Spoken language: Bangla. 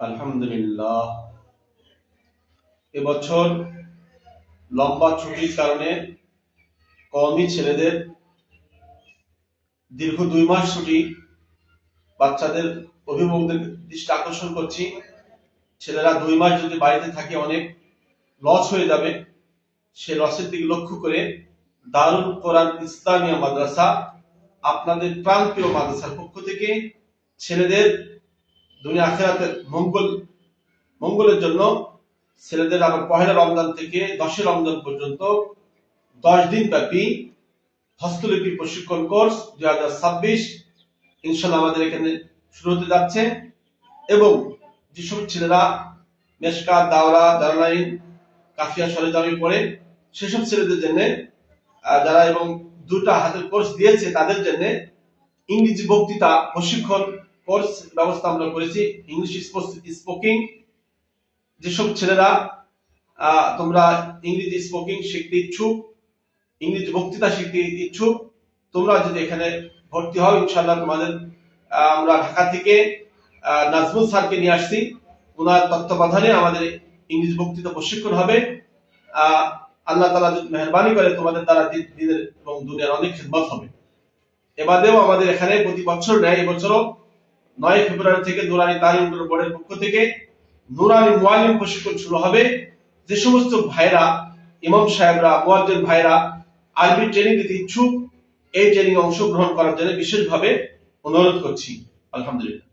আলহামদুলিল্লাহ। এবছর লম্বা ছুটির কারণে কমই ছেলেদের দীর্ঘ দুই মাস ছুটি, বাচ্চাদের অভিভাবকদের দৃষ্টি আকর্ষণ করছি। ছেলেরা দুই মাস যদি বাড়িতে থাকে অনেক লস হয়ে যাবে। সে লসের দিকে লক্ষ্য করে দারুল কোরআন ইসলামিয়া মাদ্রাসা, আপনাদের প্রান্তীয় মাদ্রাসার পক্ষ থেকে ছেলেদের দুনিয়া আখেরাতের মঙ্গল, মঙ্গলের জন্য ছেলেদের আবার পহেলা রমজান থেকে দশই রমজান পর্যন্ত দশ দিন ব্যাপী হস্তলিপি প্রশিক্ষণ কোর্স দুই হাজার ছাব্বিশ ইনশাল্লাহ আমাদের এখানে শুরু হতে যাচ্ছে এবং যেসব ছেলেরা মেশকা, দাওরা দারলাইন কাফিয়া সরেজামি পড়ে, সেসব ছেলেদের জন্য যারা এবং দুটা হাতের কোর্স দিয়েছে তাদের জন্য ইংরেজি বক্তৃতা, প্রশিক্ষণ কোর্স ব্যবস্থা আমরা করেছি ইংলিশ স্পোকিং যেসব ছেলেরা তোমরা ইংরেজি স্পোকিং শিখতে ইচ্ছুক ইংরেজি বক্তৃতা শিখতে ইচ্ছুক, তোমরা যদি এখানে ভর্তি হও ইনশাল্লাহ তোমাদের আমরা ঢাকা থেকে নাজমুল স্যারকে নিয়ে আসছি। ওনার তত্ত্বাবধানে আমাদের ইংরেজি বক্তৃতা প্রশিক্ষণ হবে। আল্লাহ তালা যদি মেহরবানি করে, তোমাদের দ্বারা দিন- দিনের এবং দুনিয়ার অনেক খেদমত হবে। এবারেও আমাদের এখানে প্রতি বছর নেয় এবছরও নয় ফেব্রুয়ারি থেকে নুরানি তালিম বোর্ডের পক্ষ থেকে নুরানি মোয়ালিম প্রশিক্ষণ শুরু হবে। যে সমস্ত ভাইরা, ইমাম সাহেবরা, মোয়াজ্জেন ভাইরা আরবি ট্রেনিং দিতে ইচ্ছুক, এই ট্রেনিং অংশগ্রহণ করার জন্য বিশেষভাবে অনুরোধ করছি। আলহামদুলিল্লাহ।